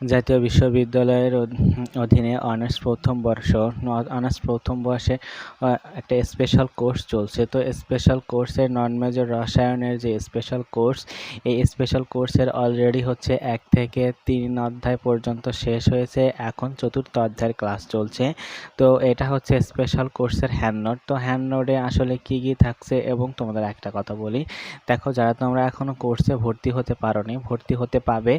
জাতীয় বিশ্ববিদ্যালয়ের অধীনে অনার্স প্রথম বর্ষ অনার্স প্রথম বর্ষে একটা স্পেশাল কোর্স চলছে। তো স্পেশাল কোর্সের নন মেজর রসায়নের যে স্পেশাল কোর্স এই স্পেশাল কোর্সের অলরেডি হচ্ছে এক থেকে তিন অধ্যায় পর্যন্ত শেষ হয়েছে। এখন চতুর্থ অধ্যায়ের ক্লাস চলছে। তো এটা হচ্ছে স্পেশাল কোর্সের হ্যান্ড নোট তো হ্যান্ড নোটে আসলে কী কী থাকছে এবং তোমাদের একটা কথা বলি। দেখো, যারা তোমরা এখনও কোর্সে ভর্তি হতে পারো ভর্তি হতে পাবে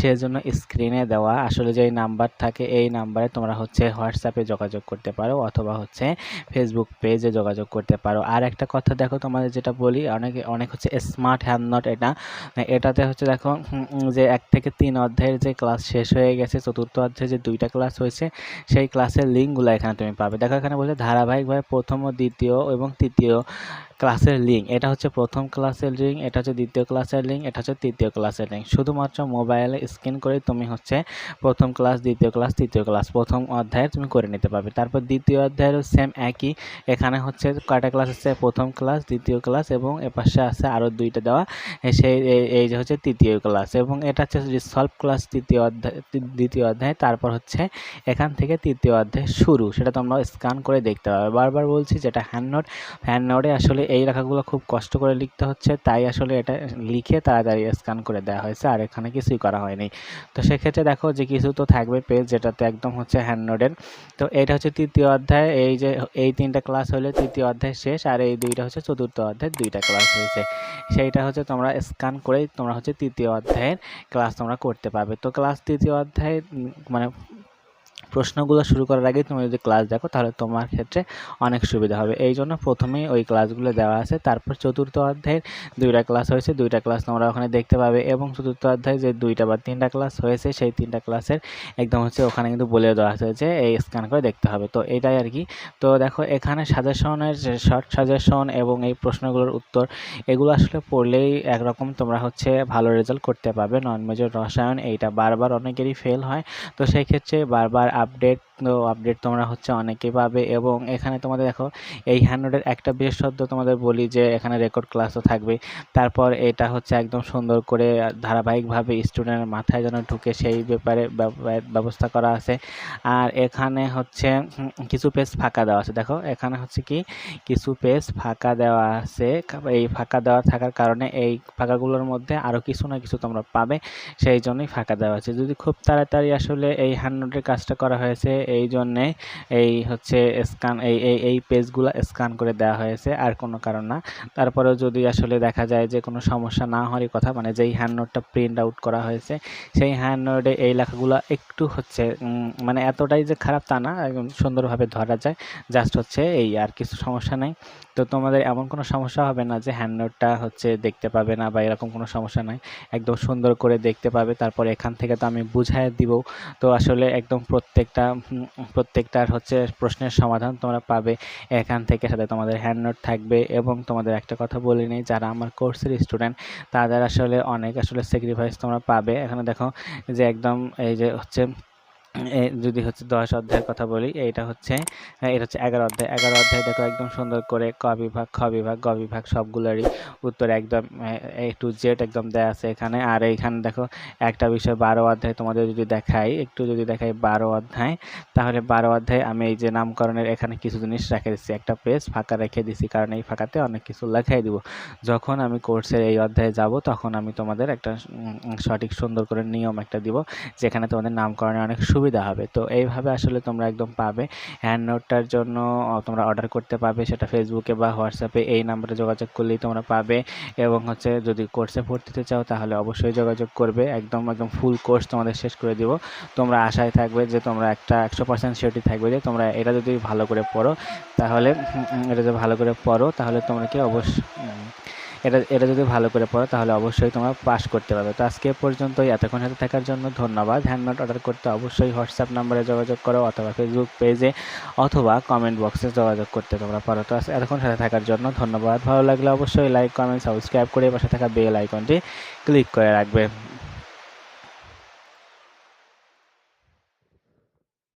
সেজন্য স্ক্রিনে স্ক্রিনে দেওয়া। আসলে যেই নাম্বার থাকে, এই নাম্বারে তোমরা হচ্ছে হোয়াটসঅ্যাপে যোগাযোগ করতে পারো অথবা হচ্ছে ফেসবুক পেজে যোগাযোগ করতে পারো। আর একটা কথা দেখো, তোমাদের যেটা বলি, অনেকে, অনেক হচ্ছে স্মার্ট হ্যান্ড নট এটা। এটাতে হচ্ছে দেখো যে এক থেকে তিন অধ্যায়ের যে ক্লাস শেষ হয়ে গেছে, চতুর্থ অধ্যায়ে যে দুইটা ক্লাস হয়েছে, সেই ক্লাসের লিঙ্কগুলো এখানে তুমি পাবে। দেখো, এখানে বলছে ধারাবাহিকভাবে প্রথম ও দ্বিতীয় এবং তৃতীয় ক্লাসের লিঙ্ক। এটা হচ্ছে প্রথম ক্লাসের লিঙ্ক, এটা হচ্ছে দ্বিতীয় ক্লাসের লিঙ্ক, এটা হচ্ছে তৃতীয় ক্লাসের লিঙ্ক। শুধুমাত্র মোবাইলে স্ক্যান করে তুমি হচ্ছে প্রথম ক্লাস, দ্বিতীয় ক্লাস, তৃতীয় ক্লাস, প্রথম অধ্যায়ে তুমি করে নিতে পারবে। তারপর দ্বিতীয় অধ্যায়েরও সেম একই। এখানে হচ্ছে কয়টা ক্লাস আছে? প্রথম ক্লাস, দ্বিতীয় ক্লাস এবং এপাশে আছে আরও দুইটা দেওয়া। সেই এই যে হচ্ছে তৃতীয় ক্লাস এবং এটা হচ্ছে সলভ ক্লাস তৃতীয় অধ্যায় দ্বিতীয় অধ্যায়, তারপর হচ্ছে এখান থেকে তৃতীয় অধ্যায় শুরু। সেটা তোমরা স্ক্যান করে দেখতে পাবে। বারবার বলছি যেটা হ্যান্ড নোট হ্যান্ড নোটে আসলে এই লেখাগুলো খুব কষ্ট করে লিখতে হচ্ছে, তাই আসলে এটা লিখে তাড়াতাড়ি স্ক্যান করে দেওয়া হয়েছে, আর এখানে কিছুই করা হয়নি। তো সেক্ষেত্রে দেখো যে কিছু তো থাকবে পেজ যেটাতে একদম হচ্ছে হ্যান্ড নোটের তো এটা হচ্ছে তৃতীয় অধ্যায়, এই যে এই তিনটা ক্লাস হলে তৃতীয় অধ্যায় শেষ, আর এই দুইটা হচ্ছে চতুর্থ অধ্যায়, দুইটা ক্লাস হয়েছে। সেইটা হচ্ছে তোমরা স্ক্যান করেই তোমরা হচ্ছে তৃতীয় অধ্যায়ের ক্লাস তোমরা করতে পারবে। তো ক্লাস তৃতীয় অধ্যায় মানে প্রশ্নগুলো শুরু করার আগে তুমি যদি ক্লাস দেখো, তাহলে তোমার ক্ষেত্রে অনেক সুবিধা হবে। এই জন্য প্রথমেই ওই ক্লাসগুলো দেওয়া আছে। তারপর চতুর্থ অধ্যায়ের দুইটা ক্লাস হয়েছে। দুইটা ক্লাস তোমরা ওখানে দেখতে পাবে এবং চতুর্থ অধ্যায়ে যে দুইটা বা তিনটা ক্লাস হয়েছে, সেই তিনটা ক্লাসের একদম হচ্ছে ওখানে কিন্তু বলে দেওয়া আছে যে এই স্ক্যান করে দেখতে হবে। তো এটাই আর কি। তো দেখো, এখানে সাজেশনের শর্ট সাজেশন এবং এই প্রশ্নগুলোর উত্তর, এগুলো আসলে পড়লেই একরকম তোমরা হচ্ছে ভালো রেজাল্ট করতে পারবে। নন মেজর রসায়ন, এইটা বারবার অনেকেরই ফেল হয়। তো সেই ক্ষেত্রে বারবার আপডেট তো আপডেট তোমরা হচ্ছে অনেকে পাবে। এবং এখানে তোমাদের দেখো, এই হ্যান্ডনোটের একটা বিশেষত্ব তোমাদের বলি যে, এখানে রেকর্ড ক্লাসও থাকবে। তারপর এটা হচ্ছে একদম সুন্দর করে ধারাবাহিকভাবে স্টুডেন্টের মাথায় যেন ঢুকে সেই ব্যাপারে ব্যবস্থা করা আছে। আর এখানে হচ্ছে কিছু পেজ ফাঁকা দেওয়া আছে। দেখো, এখানে হচ্ছে কি, কিছু পেজ ফাঁকা দেওয়া আছে। এই ফাঁকা দেওয়া থাকার কারণে এই ফাঁকাগুলোর মধ্যে আরও কিছু না কিছু তোমরা পাবে। সেই জন্যই ফাঁকা দেওয়া আছে। যদি খুব তাড়াতাড়ি আসলে এই হ্যান্ডনোটের কাজটা হয়েছে, এই জন্যে এই হচ্ছে স্ক্যান এই এই এই পেজগুলো স্ক্যান করে দেওয়া হয়েছে, আর কোনো কারণ না। তারপরেও যদি আসলে দেখা যায় যে কোনো সমস্যা না হওয়ারই কথা মানে যেই হ্যান্ড নোটটা প্রিন্ট আউট করা হয়েছে, সেই হ্যান্ড নোটে এই লেখাগুলো একটু হচ্ছে মানে এতটাই যে খারাপ তা না সুন্দরভাবে ধরা যায়। জাস্ট হচ্ছে এই, আর কিছু সমস্যা নেই। তো তোমাদের এমন কোনো সমস্যা হবে না যে হ্যান্ড নোটটা হচ্ছে দেখতে পাবে না, বা এরকম কোনো সমস্যা নাই। একদম সুন্দর করে দেখতে পাবে, তারপর এখান থেকে তো আমি বুঝাই দিব। তো আসলে একদম প্রত্যেকটা প্রত্যেকটার হচ্ছে প্রশ্নের সমাধান তোমরা পাবে। এখান থেকে সাথে তোমাদের হ্যান্ড নোট থাকবে এবং তোমাদের একটা কথা বলে নিই, যারা আমার কোর্সের স্টুডেন্ট তাদের আসলে অনেক আসলে স্যাক্রিফাইস তোমরা পাবে। এখানে দেখো যে একদম এই যে হচ্ছে যদি হচ্ছে দশ অধ্যায়ের কথা বলি, এইটা হচ্ছে এটা হচ্ছে এগারো অধ্যায়। এগারো অধ্যায় দেখো একদম সুন্দর করে ক বিভাগ, খ বিভাগ, গ বিভাগ সবগুলোরই উত্তর একদম, এ টু জেড একদম দেয়া আছে এখানে। আর এইখানে দেখো একটা বিষয় বারো অধ্যায় তোমাদের যদি দেখাই, একটু যদি দেখাই বারো অধ্যায়, তাহলে বারো অধ্যায় আমি এই যে নামকরণের এখানে কিছু জিনিস রেখে দিচ্ছি। একটা পেজ ফাঁকা রেখে দিছি কারণ এই ফাঁকাতে অনেক কিছু লেখাই দিব। যখন আমি কোর্সের এই অধ্যায়ে যাব, তখন আমি তোমাদের একটা সঠিক সুন্দর করে নিয়ম একটা দিব, যেখানে তোমাদের নামকরণে অনেক সুবিধা হবে। তো এইভাবে আসলে তোমরা একদম পাবে। হ্যান্ড নোটটার জন্য তোমরা অর্ডার করতে পাবে সেটা ফেসবুকে বা হোয়াটসঅ্যাপে এই নাম্বারে যোগাযোগ করলেই তোমরা পাবে। এবং হচ্ছে যদি কোর্সে ভর্তিতে চাও, তাহলে অবশ্যই যোগাযোগ করবে। একদম একদম ফুল কোর্স তোমাদের শেষ করে দিব। তোমরা আশায় থাকবে যে তোমরা একটা একশো পার্সেন্ট সিওরিটি থাকবে যে তোমরা এটা যদি ভালো করে পড়ো, তাহলে এটা যদি ভালো করে পড়ো, তাহলে তোমরা কি অবশ্যই এটা এটা যদি ভালো করে পড়ো, তাহলে অবশ্যই তোমরা পাস করতে পারবে। তো আজকে পর্যন্তই। এতক্ষণ হাতে থাকার জন্য ধন্যবাদ। হ্যান্ডনোট অর্ডার করতে অবশ্যই হোয়াটসঅ্যাপ নাম্বারে যোগাযোগ করো অথবা ফেসবুক পেজে অথবা কমেন্ট বক্সে যোগাযোগ করতে তোমরা পারো। তো এতক্ষণ সাথে থাকার জন্য ধন্যবাদ। ভালো লাগলে অবশ্যই লাইক কমেন্ট সাবস্ক্রাইব করে পাশে থাকা বেল আইকনটি ক্লিক করে রাখবে।